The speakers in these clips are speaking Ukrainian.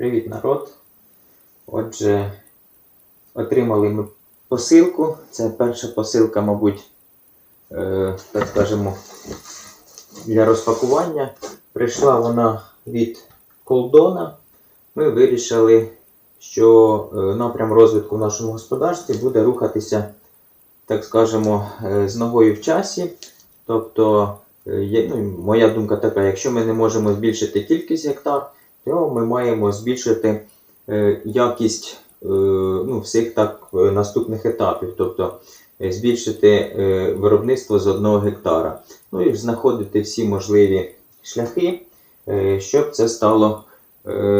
Привіт, народ. Отже, отримали ми посилку. Це перша посилка, мабуть, е, так скажемо, для розпакування. Прийшла вона від Колдона. Ми вирішили, що е, напрям розвитку в нашому господарстві буде рухатися, так скажемо, е, з ногою в часі. Тобто, ну, моя думка така, якщо ми не можемо збільшити кількість гектар, то ми маємо збільшити е, якість е, ну, всіх так е, наступних етапів, тобто збільшити виробництво з одного гектара. Ну і знаходити всі можливі шляхи, щоб це стало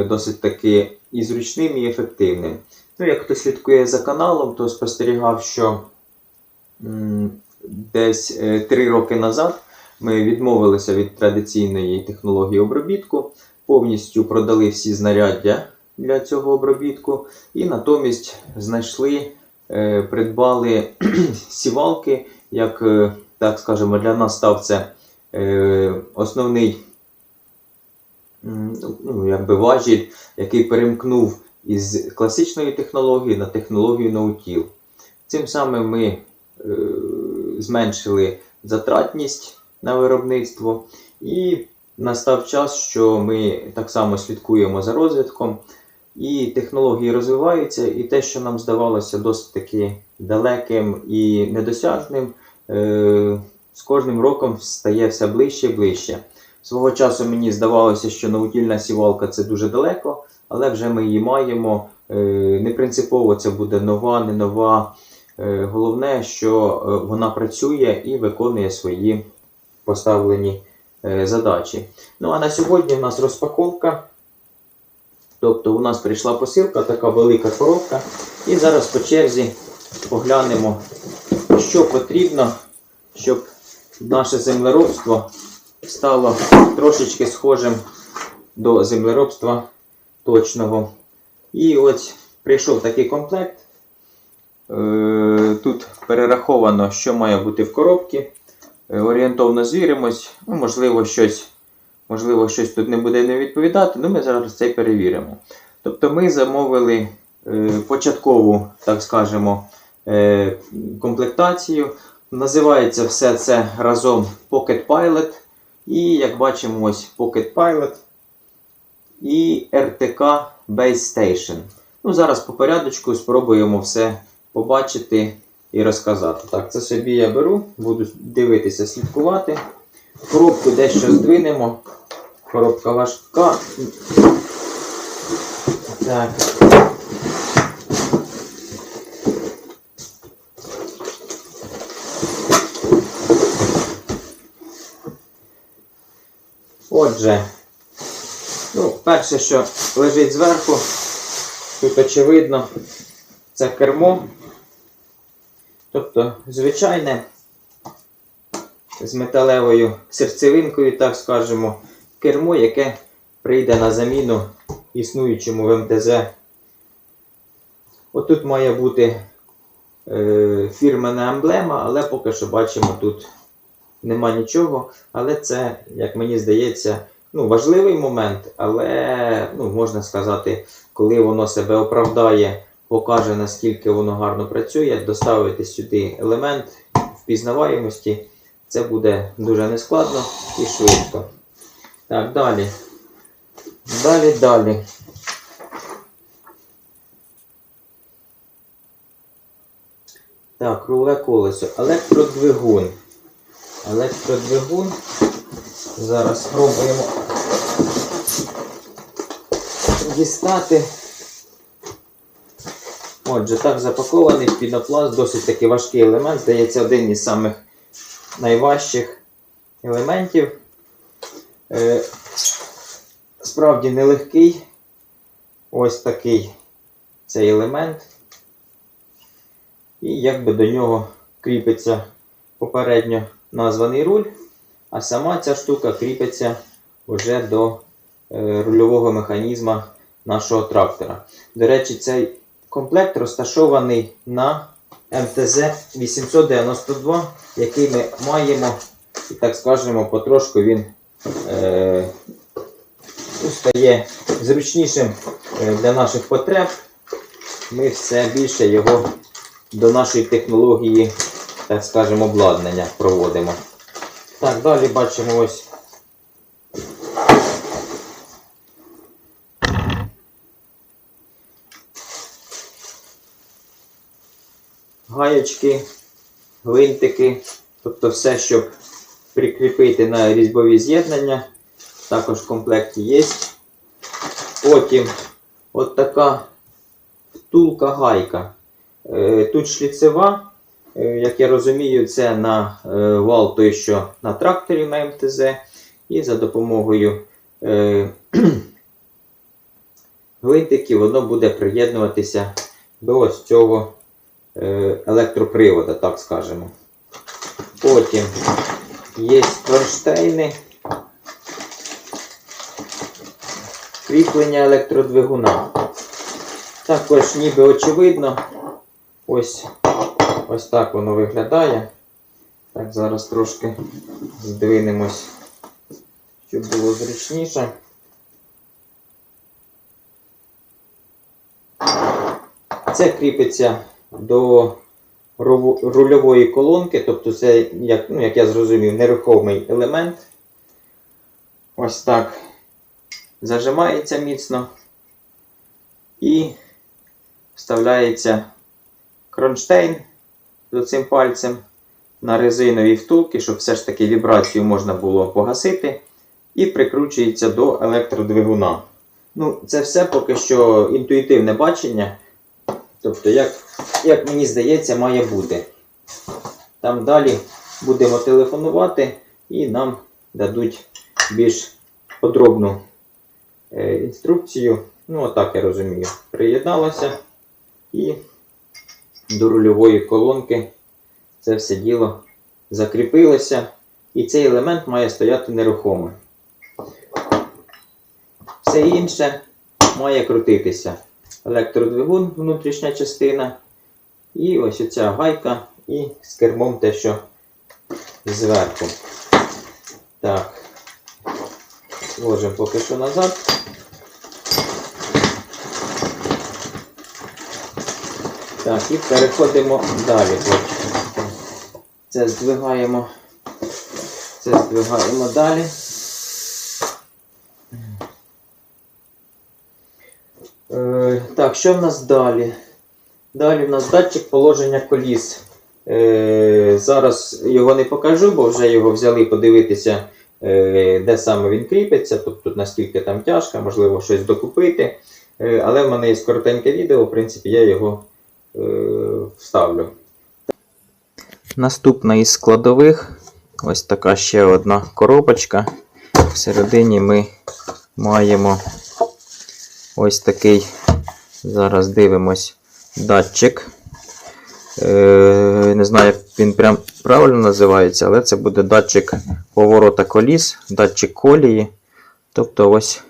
досить таки і зручним, і ефективним. Ну, як хто слідкує за каналом, то спостерігав, що десь е, три роки назад ми відмовилися від традиційної технології обробітку повністю продали всі знаряддя для цього обробітку, і натомість знайшли, е, придбали сівалки, як е, так скажемо, для нас став це е, основний ну, якби важіль, який перемкнув із класичної технології на технологію ноутіл. Цим самим ми зменшили затратність на виробництво і настав час, що ми так само слідкуємо за розвитком, і технології розвиваються, і те, що нам здавалося досить таки далеким і недосяжним, е, з кожним роком стає все ближче і ближче. Свого часу мені здавалося, що наутільна сівалка це дуже далеко, але вже ми її маємо. Е, Не принципово це буде нова, не нова. Е, Головне, що вона працює і виконує свої поставлені задачі. Ну а на сьогодні у нас розпаковка. Тобто у нас прийшла посилка, така велика коробка. І зараз по черзі поглянемо, що потрібно, щоб наше землеробство стало трошечки схожим до землеробства точного. І ось прийшов такий комплект. Е, Тут перераховано, що має бути в коробці. Е, Орієнтовно звіримось. Ну, можливо, щось, можливо, щось тут не буде не відповідати, ну ми зараз це перевіримо. Тобто ми замовили е, початкову, так скажемо, е, комплектацію. Називається все це разом Pocket Pilot. І як бачимо, ось Pocket Pilot і RTK Base Station. Ну, зараз по порядочку спробуємо все побачити і розказати. Так, це собі я беру, буду дивитися, слідкувати. Коробку дещо здвинемо. Коробка важка. Так. Отже, ну, перше, що лежить зверху, тут очевидно, це кермо. Тобто, звичайне, з металевою серцевинкою, так скажемо, кермо, яке прийде на заміну існуючому в МТЗ. Отут має бути е, фірмена емблема, але поки що бачимо, тут нема нічого. Але це, як мені здається, ну, важливий момент, але ну, можна сказати, коли воно себе оправдає покаже, наскільки воно гарно працює, доставити сюди елемент впізнаваємості. Це буде дуже нескладно і швидко. Так, далі. Далі, далі. Так, руле колесо. Електродвигун. Електродвигун. Зараз спробуємо дістати. Отже, так запакований пінопласт, досить таки важкий елемент, здається, один із самих найважчих елементів. Е, справді нелегкий. Ось такий цей елемент. І якби до нього кріпиться попередньо названий руль, а сама ця штука кріпиться вже до е, рульового механізма нашого трактора. До речі, цей комплект розташований на МТЗ 892, який ми маємо, і так скажемо, потрошку він е, ну, стає зручнішим е, для наших потреб. Ми все більше його до нашої технології, так скажемо, обладнання проводимо. Так, далі бачимо ось. Гаєчки, гвинтики, тобто все, щоб прикріпити на різьбові з'єднання. Також в комплекті є. Потім от така втулка гайка. Е, Тут шліцева, е, як я розумію, це на е, вал той, що на тракторі на МТЗ. І за допомогою гвинтиків воно буде приєднуватися до ось цього електропривода, так скажемо. Потім є кронштейни, кріплення електродвигуна. Також ніби очевидно, ось, ось так воно виглядає. Так, зараз трошки здвинемось, щоб було зручніше. Це кріпиться до рульової колонки, тобто це, як, ну, як я зрозумів, нерухомий елемент. Ось так зажимається міцно і вставляється кронштейн з цим пальцем на резинові втулки, щоб все ж таки вібрацію можна було погасити, і прикручується до електродвигуна. Ну, це все поки що інтуїтивне бачення. Тобто, як, як мені здається, має бути. Там далі будемо телефонувати і нам дадуть більш подробну е, інструкцію. Ну, отак я розумію. Приєдналося і до рульової колонки це все діло закріпилося. І цей елемент має стояти нерухомо. Все інше має крутитися. Електродвигун, внутрішня частина. І ось оця гайка і з кермом те, що зверху. Так. Ложимо поки що назад. Так, і переходимо далі. Це здвигаємо. Це здвигаємо далі. Е, так, що в нас далі? Далі в нас датчик положення коліс. Е, зараз його не покажу, бо вже його взяли подивитися, е, де саме він кріпиться, тобто наскільки там тяжко, можливо, щось докупити. Е, але в мене є коротеньке відео, в принципі, я його вставлю. Наступна із складових ось така ще одна коробочка. Всередині ми маємо ось такий, зараз дивимось, датчик. Е, не знаю, як він прям правильно називається, але це буде датчик поворота коліс, датчик колії. Тобто ось,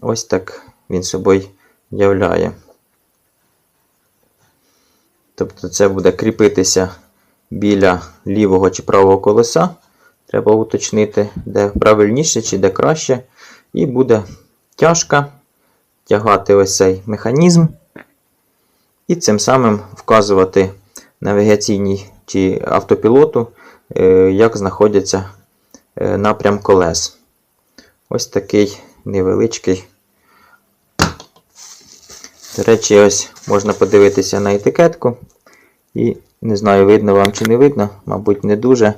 ось так він собою являє. Тобто це буде кріпитися біля лівого чи правого колеса. Треба уточнити, де правильніше чи де краще. І буде тяжко тягати ось цей механізм. І цим самим вказувати навігаційній чи автопілоту, е, як знаходяться е, напрям колес. Ось такий невеличкий. До речі, ось можна подивитися на етикетку. І не знаю, видно вам чи не видно, мабуть, не дуже.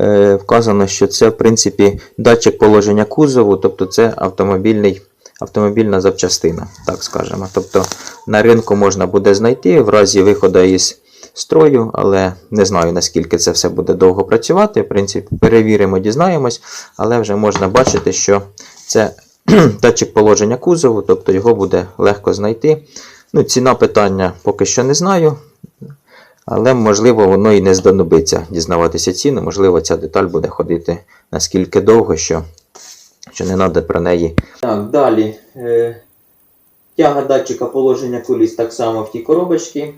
Е, Вказано, що це, в принципі, датчик положення кузову, тобто це автомобільний, автомобільна запчастина, так скажемо. Тобто на ринку можна буде знайти в разі виходу із строю, але не знаю, наскільки це все буде довго працювати. В принципі, перевіримо, дізнаємось, але вже можна бачити, що це датчик положення кузову, тобто його буде легко знайти. Ну, Ціна питання поки що не знаю. Але, можливо, воно і не здонобиться дізнаватися ціну. Можливо, ця деталь буде ходити наскільки довго, що, що не треба про неї. Так, далі. Тяга датчика положення коліс так само в тій коробочці.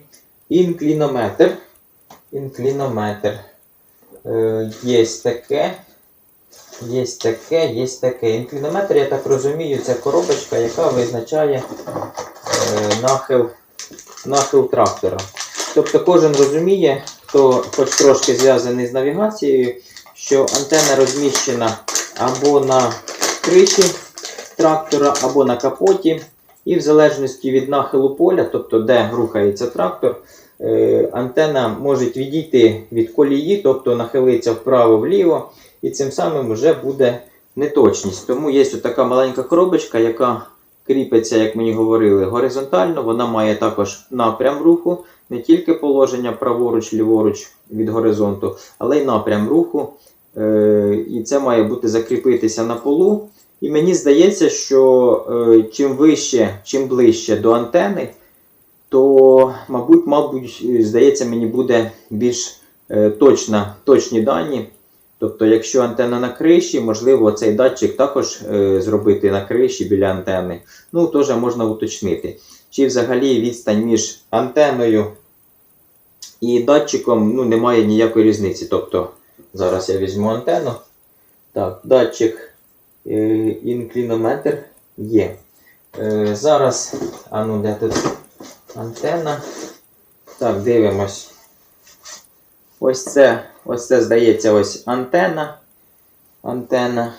Інклінометр. Інклінометр. Е, є таке. Є таке, є таке. Інклінометр, я так розумію, це коробочка, яка визначає е, нахил, нахил трактора. Тобто кожен розуміє, хто хоч трошки зв'язаний з навігацією, що антенна розміщена або на криші трактора, або на капоті. І в залежності від нахилу поля, тобто де рухається трактор, е, антенна може відійти від колії, тобто нахилитися вправо-вліво, і цим самим вже буде неточність. Тому є така маленька коробочка, яка кріпиться, як мені говорили, горизонтально. Вона має також напрям руху, не тільки положення праворуч, ліворуч від горизонту, але й напрям руху. Е, І це має бути закріпитися на полу. І мені здається, що е, чим вище, чим ближче до антени, то, мабуть, мабуть, здається, мені буде більш е, точна, точні дані. Тобто, якщо антенна на криші, можливо, цей датчик також е, зробити на криші біля антени. Ну, теж можна уточнити. Чи взагалі відстань між антеною і датчиком ну, немає ніякої різниці. Тобто, зараз я візьму антенну. Так, датчик інклінометр є. Е, зараз, а ну де тут антенна? Так, дивимось. Ось це, ось це здається, ось антенна. Антенна.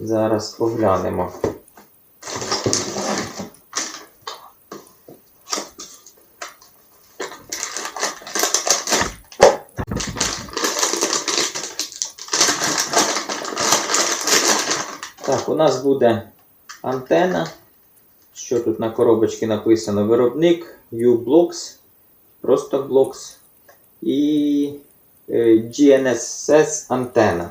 Зараз поглянемо. Так, у нас буде антенна. Що тут на коробочці написано? Виробник U-Blocks. Просто Blocks. І е, GNSS антенна.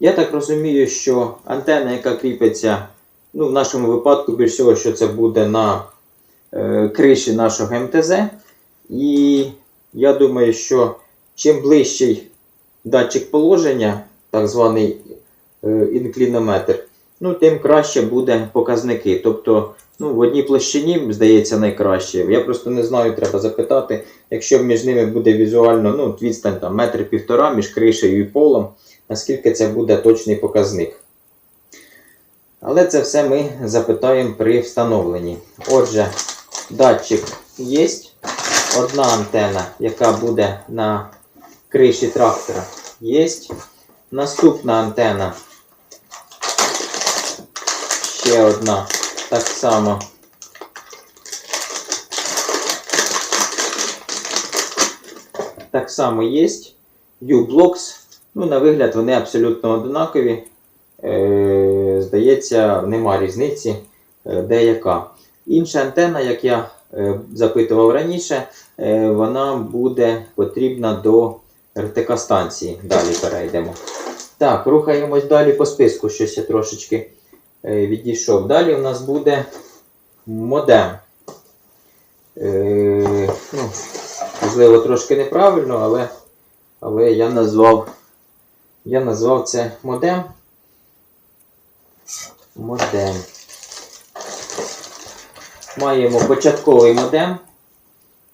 Я так розумію, що антенна, яка кріпиться, ну, в нашому випадку, більш всього, що це буде на е, криші нашого МТЗ. І я думаю, що чим ближчий датчик положення, так званий інклінометр, ну, тим краще буде показники. Тобто, ну, в одній площині, здається, найкраще. Я просто не знаю, треба запитати, якщо між ними буде візуально ну, відстань там, метр півтора між кришею і полом, наскільки це буде точний показник. Але це все ми запитаємо при встановленні. Отже, датчик є. Одна антена, яка буде на криші трактора, є. Наступна антена. Ще одна. Так само. Так само є. U-Blocks. Ну, на вигляд вони абсолютно однакові. Е, здається, нема різниці е, деяка. Інша антенна, як я е, запитував раніше, е, вона буде потрібна до РТК станції. Далі перейдемо. Так, рухаємось далі по списку, щось я трошечки відійшов. Далі у нас буде модем. Е, ну, можливо, трошки неправильно, але, але я назвав, я назвав це модем. Модем. Маємо початковий модем.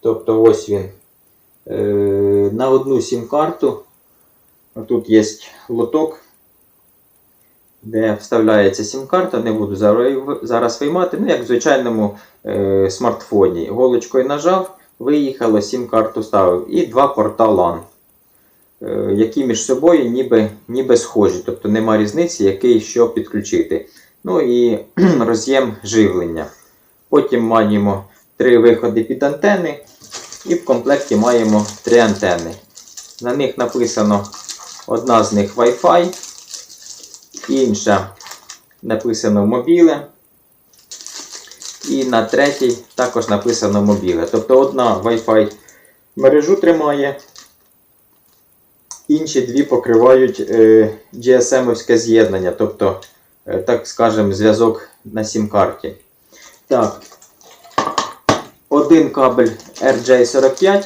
Тобто ось він. Е, на одну сім-карту. Тут є лоток, де вставляється сім-карта. Не буду зараз- виймати. Ну, як в звичайному е, смартфоні. Голочкою нажав, виїхало, сім-карту ставив. І два порта LAN, е, які між собою ніби, ніби схожі. Тобто нема різниці, який що підключити. Ну і роз'єм живлення. Потім маємо три виходи під антени. І в комплекті маємо три антени. На них написано одна з них Wi-Fi, інша написано мобіле. І на третій також написано мобіле. Тобто одна Wi-Fi мережу тримає, інші дві покривають е, GSM-овське з'єднання, тобто, е, так скажемо, зв'язок на сім-карті. Так, один кабель RJ45.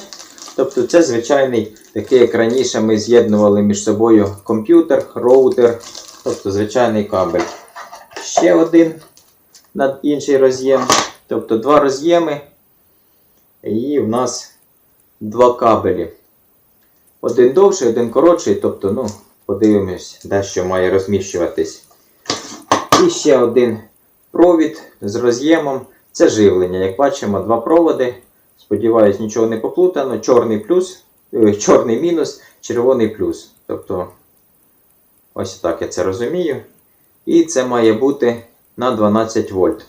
Тобто це звичайний, такий, як раніше ми з'єднували між собою комп'ютер, роутер, тобто звичайний кабель. Ще один на інший роз'єм. Тобто два роз'єми. І в нас два кабелі. Один довший, один коротший, тобто, ну, подивимось, де що має розміщуватись. І ще один провід з роз'ємом. Це живлення. Як бачимо, два проводи. Сподіваюсь, нічого не поплутано. Чорний плюс, е, чорний мінус, червоний плюс. Тобто, ось так я це розумію. І це має бути на 12 вольт.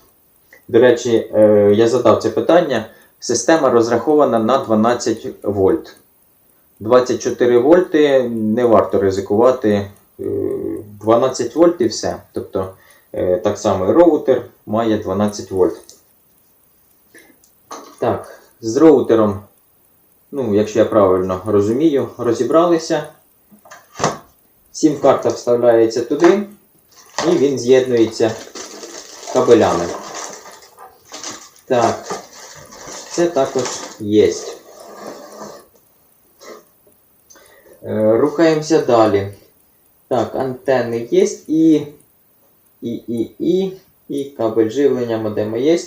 До речі, е, я задав це питання. Система розрахована на 12 вольт. 24 вольти не варто ризикувати. Е, 12 вольт і все. Тобто, е, так само і роутер має 12 вольт. Так, з роутером, ну, якщо я правильно розумію, розібралися. Сім-карта вставляється туди, і він з'єднується кабелями. Так, це також є. Е, Рухаємося далі. Так, антенни є і, і, і, і, і кабель живлення модема є.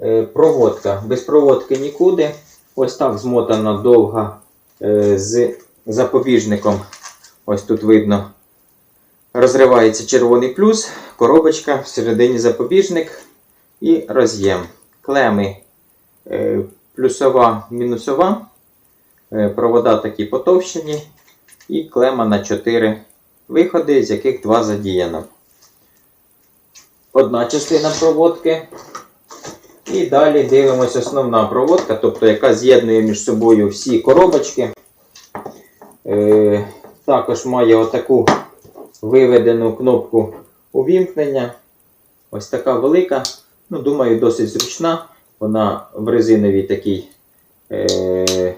Е, Проводка. Без проводки нікуди. Ось так змотана довга е, з запобіжником. Ось тут видно. Розривається червоний плюс, коробочка, всередині запобіжник і роз'єм. Клеми е, плюсова, мінусова. Е, Провода такі потовщені. І клема на 4 виходи, з яких 2 задіяно. Одна частина проводки. І далі дивимося основна проводка, тобто яка з'єднує між собою всі коробочки. Е, також має отаку виведену кнопку увімкнення. Ось така велика. Ну, думаю, досить зручна. Вона в резиновій такій, е,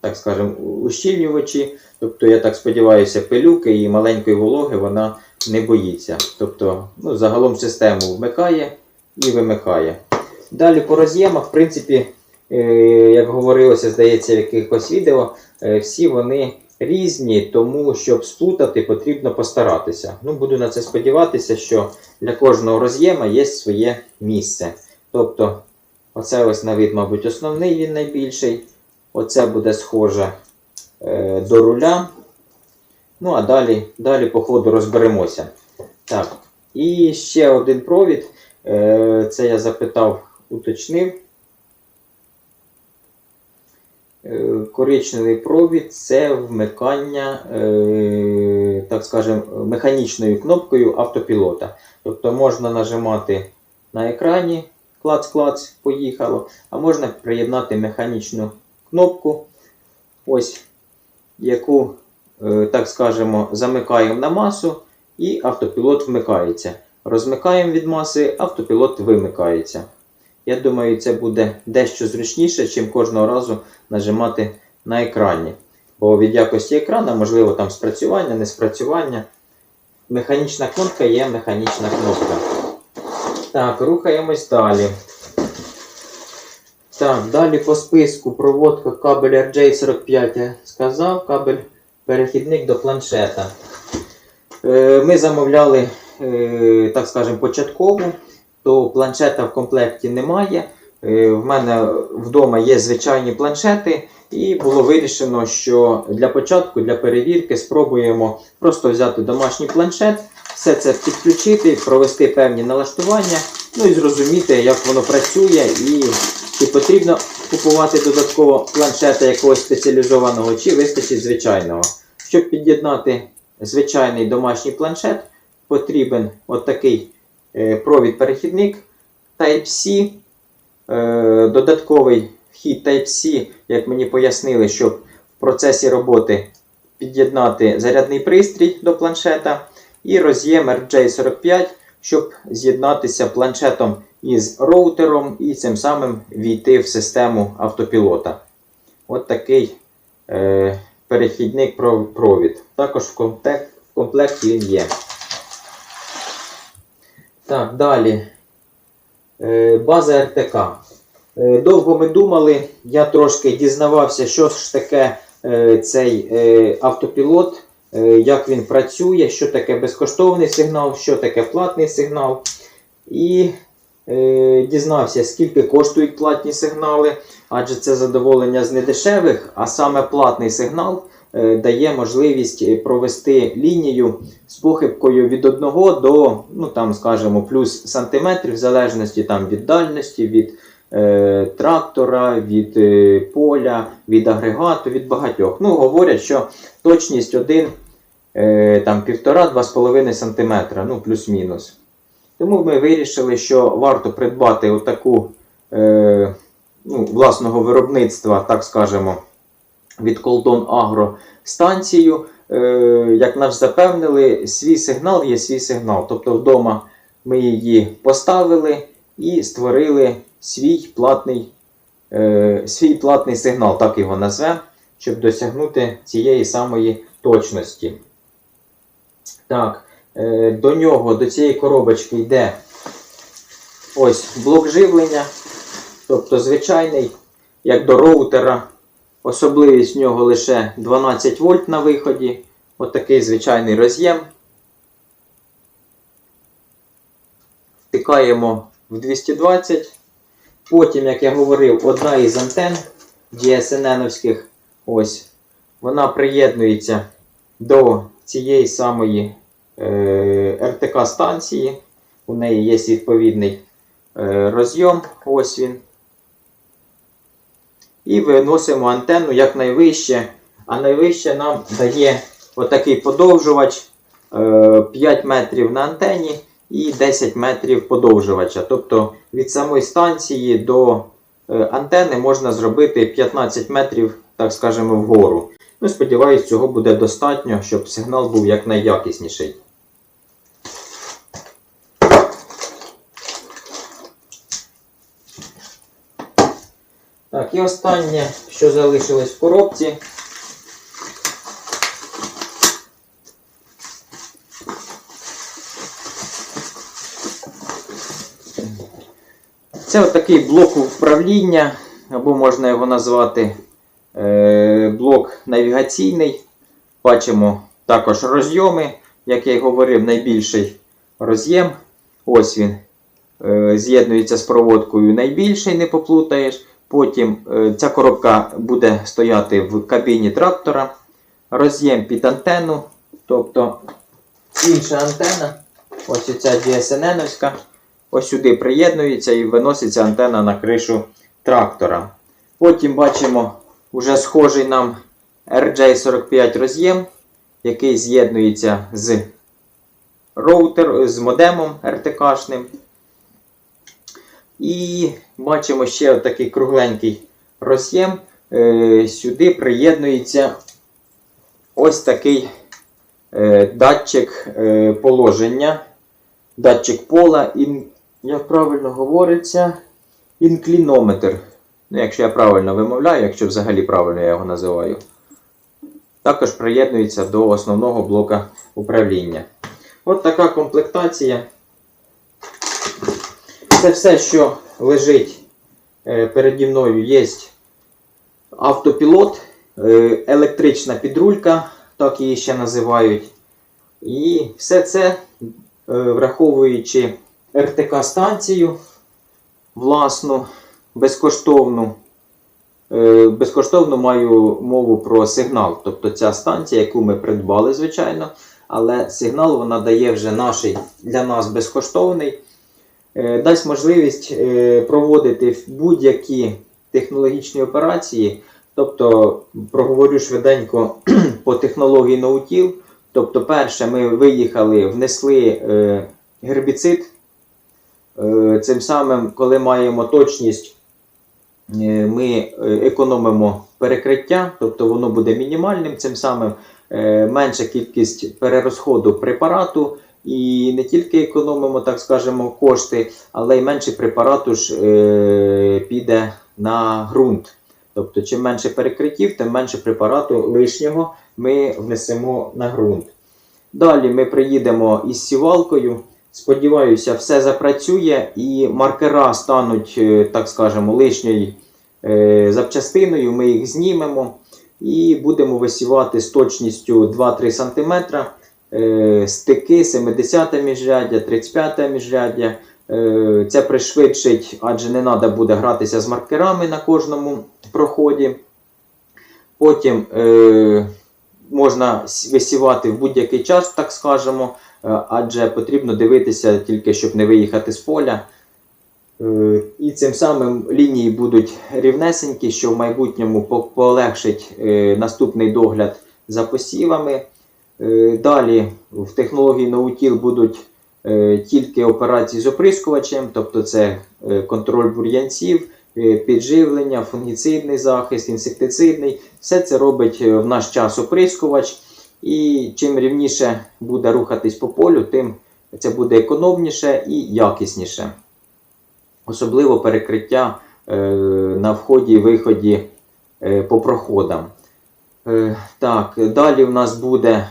так скажемо, ущільнювачі. Тобто, я так сподіваюся, пилюки і маленької вологи вона не боїться. Тобто, ну, загалом систему вмикає і вимикає. Далі по роз'ємах, в принципі, е, як говорилося, здається, в якихось відео, е, всі вони різні, тому щоб сплутати, потрібно постаратися. Ну, буду на це сподіватися, що для кожного роз'єма є своє місце. Тобто, оце ось на вид, мабуть, основний він найбільший. Оце буде схоже е, до руля. Ну, а далі, далі по ходу розберемося. Так, і ще один провід. Е, Це я запитав, уточнив. Е, Коричневий провід це вмикання, е, так скажемо, механічною кнопкою автопілота. Тобто можна нажимати на екрані, клац-клац, поїхало, а можна приєднати механічну кнопку, ось, яку, е, так скажемо, замикаємо на масу, і автопілот вмикається. Розмикаємо від маси, автопілот вимикається. Я думаю, це буде дещо зручніше, чим кожного разу нажимати на екрані. Бо від якості екрана, можливо, там спрацювання, не спрацювання. Механічна кнопка є механічна кнопка. Так, рухаємось далі. Так, далі по списку проводка кабель RJ45 я сказав, кабель перехідник до планшета. Е, Ми замовляли, е, так скажемо, початкову, то планшета в комплекті немає. Е, В мене вдома є звичайні планшети, і було вирішено, що для початку, для перевірки, спробуємо просто взяти домашній планшет, все це підключити, провести певні налаштування, ну і зрозуміти, як воно працює, і чи потрібно купувати додатково планшета якогось спеціалізованого, чи вистачить звичайного. Щоб під'єднати звичайний домашній планшет, потрібен отакий е, провід-перехідник Type-C, е, додатковий вхід Type-C, як мені пояснили, щоб в процесі роботи під'єднати зарядний пристрій до планшета, і роз'єм RJ45, щоб з'єднатися планшетом із роутером і цим самим війти в систему автопілота. От такий е, перехідник провід. Також в комплекті він є. Так, далі. Е, база РТК. Е, довго ми думали, я трошки дізнавався, що ж таке е, цей автопілот, як він працює, що таке безкоштовний сигнал, що таке платний сигнал. І дізнався, скільки коштують платні сигнали, адже це задоволення з недешевих, а саме платний сигнал дає можливість е, провести лінію з похибкою від 1 до, ну там, скажімо, плюс сантиметрів, в залежності там, від дальності, від е, трактора, від е, поля, від агрегату, від багатьох. Ну, говорять, що точність 1, е, там 1,5-2,5 см, ну, плюс-мінус. Тому ми вирішили, що варто придбати отаку е, ну, власного виробництва, так скажемо, від Колдон Агро станцію. Е, як нас запевнили, свій сигнал є свій сигнал. Тобто вдома ми її поставили і створили свій платний, е, свій платний сигнал, так його назвемо, щоб досягнути цієї самої точності. Так, е, до нього, до цієї коробочки йде ось блок живлення. Тобто звичайний, як до роутера. Особливість в нього лише 12 вольт на виході. Отакий звичайний роз'єм. Втикаємо в 220. Потім, як я говорив, одна із антен GSNN-овських, ось, вона приєднується до цієї самої е, РТК станції. У неї є відповідний е, розйом. Ось він. І виносимо антенну якнайвище. А найвище нам дає отакий подовжувач е, 5 метрів на антені і 10 метрів подовжувача. Тобто від самої станції до е, антени можна зробити 15 метрів, так скажемо, вгору. Ну, сподіваюсь, цього буде достатньо, щоб сигнал був якнайякісніший. Так, і останнє, що залишилось в коробці. Це отакий блок управління, або можна його назвати е, блок навігаційний. Бачимо також розйоми, як я й говорив, найбільший роз'єм. Ось він е, з'єднується з проводкою найбільший, не поплутаєш. Потім е, ця коробка буде стояти в кабіні трактора. Роз'єм під антенну, тобто інша антена, ось ця GSNN-овська, ось сюди приєднується і виноситься антенна на кришу трактора. Потім бачимо уже схожий нам RJ45 роз'єм, який з'єднується з роутер, з модемом RTK-шним. І бачимо ще такий кругленький роз'єм. Е, Сюди приєднується ось такий е, датчик е, положення, датчик пола, ін, як правильно говориться, інклінометр. Ну, якщо я правильно вимовляю, якщо взагалі правильно я його називаю. Також приєднується до основного блока управління. От така комплектація. Це все, що лежить е, переді мною, є автопілот, е, електрична підрулька, так її ще називають. І все це, е, враховуючи РТК-станцію власну, безкоштовну. Безкоштовно маю мову про сигнал. Тобто ця станція, яку ми придбали, звичайно, але сигнал вона дає вже наш для нас безкоштовний. Е, дасть можливість е, проводити будь-які технологічні операції. Тобто, проговорю швиденько по технології ноутіл. Тобто, перше, ми виїхали, внесли е, гербіцид. Цим самим, коли маємо точність, ми економимо перекриття, тобто воно буде мінімальним, цим самим менша кількість перерозходу препарату. І не тільки економимо, так скажемо, кошти, але й менше препарату ж е, піде на ґрунт. Тобто, чим менше перекриттів, тим менше препарату лишнього ми внесемо на ґрунт. Далі ми приїдемо із сівалкою. Сподіваюся, все запрацює і маркера стануть, е, так скажемо, лишньою е, запчастиною. Ми їх знімемо і будемо висівати з точністю 2-3 см. Е, стики 70 міжряддя, 35 міжряддя. Е, Це пришвидшить, адже не треба буде гратися з маркерами на кожному проході. Потім е, можна висівати в будь-який час, так скажемо, адже потрібно дивитися тільки, щоб не виїхати з поля. І цим самим лінії будуть рівнесенькі, що в майбутньому полегшить наступний догляд за посівами. Е, Далі в технології Ноутіл будуть е, тільки операції з оприскувачем, тобто це е, контроль бур'янців, підживлення, фунгіцидний захист, інсектицидний. Все це робить в наш час оприскувач. І чим рівніше буде рухатись по полю, тим це буде економніше і якісніше. Особливо перекриття на вході і виході по проходам. Так, далі в нас буде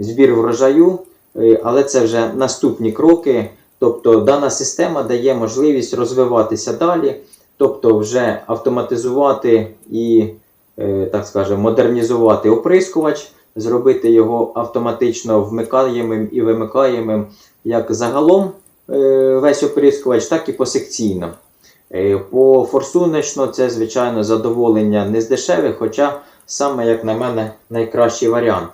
збір врожаю, е, але це вже наступні кроки. Тобто дана система дає можливість розвиватися далі, тобто вже автоматизувати і, е, так скажемо, модернізувати оприскувач, зробити його автоматично вмикаємим і вимикаємим як загалом е, весь оприскувач, так і посекційно. Е, По форсуночно це, звичайно, задоволення не з дешевих, хоча саме, як на мене, найкращий варіант.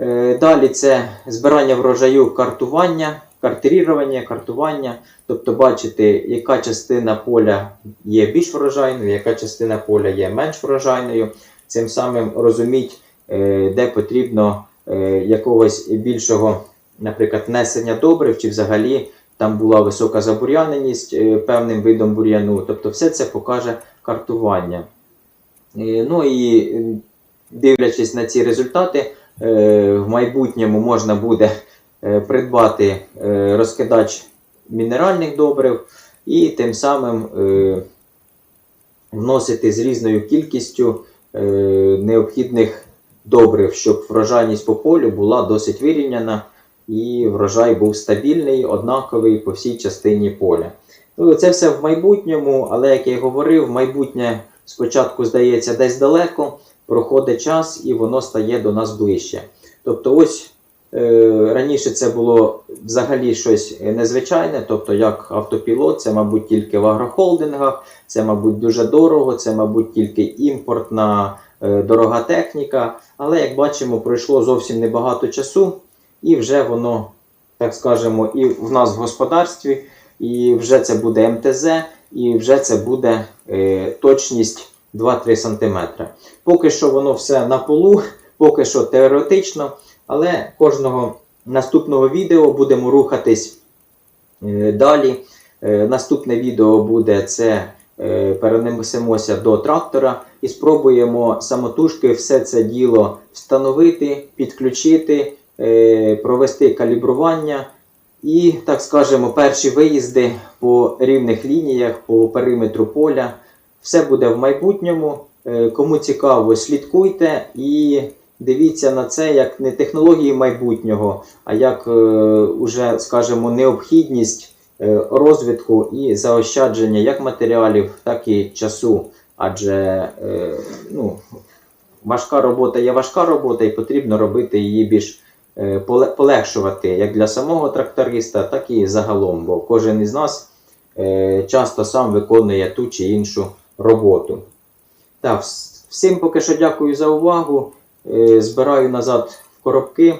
Е, Далі це збирання врожаю, картування, картерірування, картування. Тобто бачити, яка частина поля є більш врожайною, яка частина поля є менш врожайною. Цим самим розуміть, е, де потрібно е, якогось більшого, наприклад, внесення добрив, чи взагалі там була висока забур'яненість певним видом бур'яну. Тобто все це покаже картування. Ну і дивлячись на ці результати, в майбутньому можна буде е, придбати е, розкидач мінеральних добрив і тим самим е, вносити з різною кількістю е, необхідних добрив, щоб врожайність по полю була досить вирівняна і врожай був стабільний, однаковий по всій частині поля. Ну, це все в майбутньому, але як я й говорив, майбутнє спочатку здається десь далеко, проходить час і воно стає до нас ближче. Тобто, ось е, раніше це було взагалі щось незвичайне, тобто як автопілот, це, мабуть, тільки в агрохолдингах, це, мабуть, дуже дорого, це, мабуть, тільки імпортна е, дорога техніка. Але як бачимо, пройшло зовсім небагато часу, і вже воно, так скажемо, і в нас в господарстві, і вже це буде МТЗ, і вже це буде е, точність 2-3 см. Поки що воно все на полу, поки що теоретично, але кожного наступного відео будемо рухатись е, далі. Е, наступне відео буде це. е, Перенесемося до трактора і спробуємо самотужки все це діло встановити, підключити, провести калібрування і, так скажемо, перші виїзди по рівних лініях, по периметру поля. Все буде в майбутньому. Е, Кому цікаво, слідкуйте і дивіться на це як не технології майбутнього, а як е, уже, скажімо, необхідність е, розвитку і заощадження як матеріалів, так і часу. Адже ну, важка робота є важка робота, і потрібно робити її більш полегшувати як для самого тракториста, так і загалом, бо кожен із нас часто сам виконує ту чи іншу роботу. Так, всім поки що дякую за увагу. Е, Збираю назад в коробки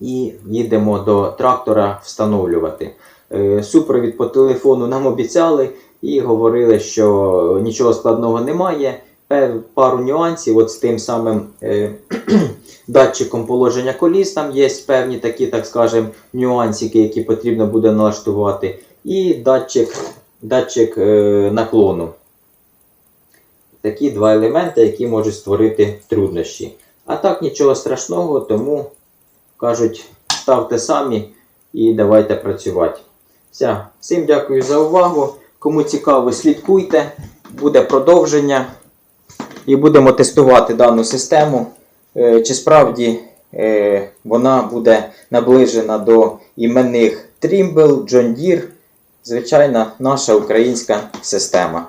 і їдемо до трактора встановлювати. Е, Супровід по телефону нам обіцяли і говорили, що нічого складного немає. Пару нюансів, от з тим самим е, датчиком положення коліс, там є певні такі, так скажемо, нюансики, які потрібно буде налаштувати. І датчик, датчик наклону. Такі два елементи, які можуть створити труднощі. А так нічого страшного, тому кажуть, ставте самі і давайте працювати. Все. Всім дякую за увагу. Кому цікаво, слідкуйте, буде продовження. І будемо тестувати дану систему. Е, Чи справді е, вона буде наближена до іменних Trimble, John Deere. Звичайна наша українська система.